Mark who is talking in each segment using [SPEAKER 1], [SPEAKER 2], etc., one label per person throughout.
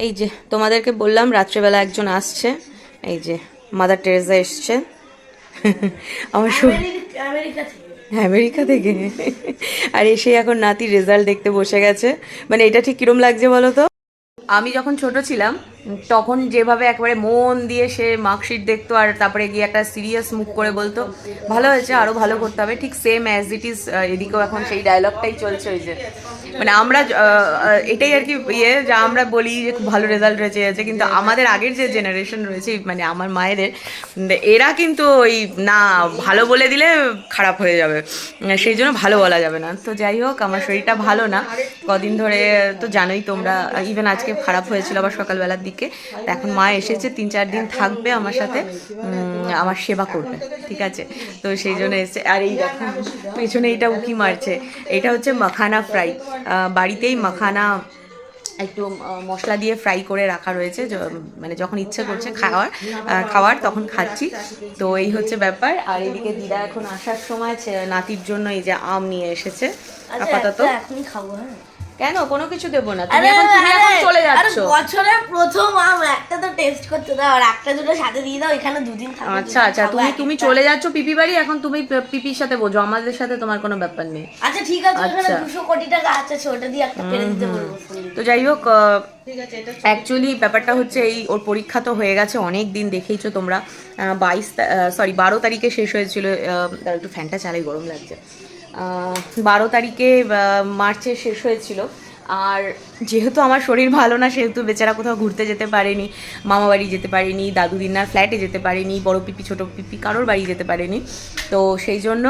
[SPEAKER 1] এই যে তোমাদেরকে বললাম রাত্রেবেলা একজন আসছে। এই যে মাদার টেরেসা এসছে। আমার শো
[SPEAKER 2] আমেরিকা থেকে।
[SPEAKER 1] আর এসে এখন নাতি রেজাল্ট দেখতে বসে গেছে। মানে এটা ঠিক কিরম লাগছে বলো তো? আমি যখন ছোট ছিলাম তখন যেভাবে একবারে মন দিয়ে সে মার্কশিট দেখতো আর তারপরে গিয়ে একটা সিরিয়াস মুখ করে বলতো, ভালো হয়েছে আরও ভালো করতে হবে। ঠিক সেম অ্যাজ ইট ইজ এদিকেও এখন সেই ডায়লগটাই চলছে ওই যে। মানে আমরা এটাই আর কি ইয়ে যে আমরা বলি যে খুব ভালো রেজাল্ট রয়েছে হয়েছে কিন্তু আমাদের আগের যে জেনারেশন রয়েছে মানে আমার মায়েদের এরা কিন্তু ওই না, ভালো বলে দিলে খারাপ হয়ে যাবে। সেই জন্য ভালো বলা যাবে না। তো যাই হোক, আমার শরীরটা ভালো না। কদিন ধরে তো জানোই তোমরা ইভেন আজকে খারাপ হয়েছিল আবার সকালবেলার দিকে তো এখন মা এসেছে তিন চার দিন থাকবে আমার সাথে আমার সেবা করবে ঠিক আছে? তো সেই জন্য এসে আর এই দেখো পেছনে এটা উকি মারছে। এটা হচ্ছে মাখানা ফ্রাই। বাড়িতেই মাখানা একটু মশলা দিয়ে ফ্রাই করে রাখা রয়েছে মানে যখন ইচ্ছে করছে খাওয়ার খাওয়ার তখন খাচ্ছি। তো এই হচ্ছে ব্যাপার। আর এদিকে দিদা এখন আসার সময় নাতির জন্য এই যে আম নিয়ে এসেছে
[SPEAKER 2] আচ্ছা
[SPEAKER 1] আপাতত।
[SPEAKER 2] এখনই খাব হ্যাঁ।
[SPEAKER 1] কেন? কোনো কিছু দেবো না। তুমি এখন তুমি এখন চলে যাচ্ছ।
[SPEAKER 2] আরে বছরের প্রথম আম একটা তো টেস্ট করতে দাও আর একটা দুটো সাথে দিয়ে দাও এখানে দুদিন থাকবে
[SPEAKER 1] আচ্ছা আচ্ছা তুমি তুমি চলে যাচ্ছ পিপি বাড়ি এখন তুমি পিপির সাথে বোঝো আমাদের সাথে তোমার কোনো ব্যাপার নেই।
[SPEAKER 2] আচ্ছা ঠিক আছে ওখানে
[SPEAKER 1] আচ্ছা।
[SPEAKER 2] দুশো কোটি টাকা আছে ওটা দিয়ে একটা পেরে দিতে বলব
[SPEAKER 1] তো যাই হোক অ্যাকচুয়ালি ব্যাপারটা হচ্ছে এই ওর পরীক্ষা তো হয়ে গেছে অনেক দিন দেখেইছো তোমরা। বাইশ সরি বারো তারিখে শেষ হয়েছিল আহ, একটু ফ্যানটা চালাই গরম লাগছে। বারো তারিখে মার্চে শেষ হয়েছিল। আর যেহেতু আমার শরীর ভালো না, সেহেতু বেচারা কোথাও ঘুরতে যেতে পারেনি, মামা বাড়ি যেতে পারেনি, দাদু দিনার ফ্ল্যাটে যেতে পারেনি, বড় পিপি, ছোট পিপি কারোর বাড়ি যেতে পারেনি। তো সেই জন্য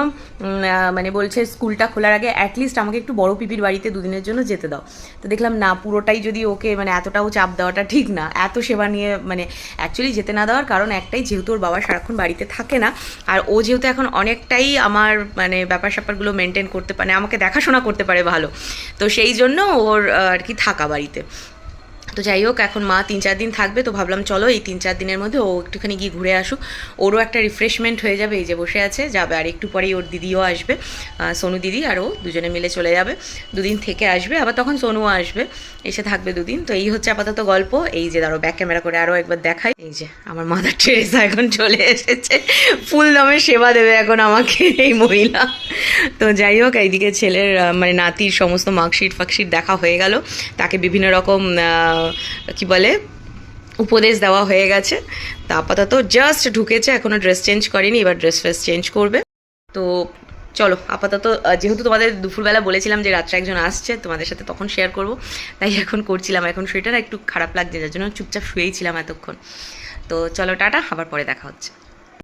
[SPEAKER 1] মানে বলছে স্কুলটা খোলার আগে অ্যাটলিস্ট আমাকে একটু বড় পিপির বাড়িতে দুদিনের জন্য যেতে দাও। তো দেখলাম, না, পুরোটাই যদি ওকে মানে এতটাও চাপ দেওয়াটা ঠিক না। এত সেবা নিয়ে মানে অ্যাকচুয়ালি যেতে না দেওয়ার কারণ একটাই, যেহেতু ওর বাবা সারাক্ষণ বাড়িতে থাকে না, আর ও যেহেতু এখন অনেকটাই আমার মানে ব্যাপার স্যাপারগুলো মেনটেন করতে পারে, আমাকে দেখাশোনা করতে পারে ভালো। তো সেই জন্য ওর আর কি থাকা বাড়িতে। তো যাই হোক, এখন মা তিন চার দিন থাকবে, তো ভাবলাম চলো এই তিন চার দিনের মধ্যে ও একটুখানি গিয়ে ঘুরে আসুক। ওরও একটা রিফ্রেশমেন্ট হয়ে যাবে, এই যে বসে আছে, যাবে, আর একটু পরেই ওর দিদিও আসবে সোনু দিদি আর ও দুজনে মিলে চলে যাবে। দুদিন থেকে আসবে, আবার তখন সোনুও আসবে, এসে থাকবে দুদিন। তো এই হচ্ছে আপাতত গল্প, এই যে দাঁড়ো ব্যাক ক্যামেরা করে আরও একবার দেখাই। এই যে আমার মাদার টেরেসা এখন চলে এসেছে ফুল দমে সেবা দেবে এখন আমাকে, এই মহিলা। তো যাই হোক, এইদিকে ছেলের মানে নাতির সমস্ত মার্কশিট ফার্কশিট দেখা হয়ে গেল। তাকে বিভিন্ন রকম কি বলে, উপদেশ দেওয়া হয়ে গেছে। তা আপাতত জাস্ট ঢুকেছে এখনও ড্রেস চেঞ্জ করেনি, এবার ড্রেস ফ্রেস চেঞ্জ করবে। তো চলো, আপাতত যেহেতু তোমাদের দুপুরবেলা বলেছিলাম যে রাত্রে একজন আসছে, তোমাদের সাথে তখন শেয়ার করব। তাই এখন করছিলাম, এখন না একটু খারাপ লাগছে, যার জন্য চুপচাপ শুয়েই ছিলাম এতক্ষণ। তো চলো, টাটা, আবার পরে দেখা হচ্ছে।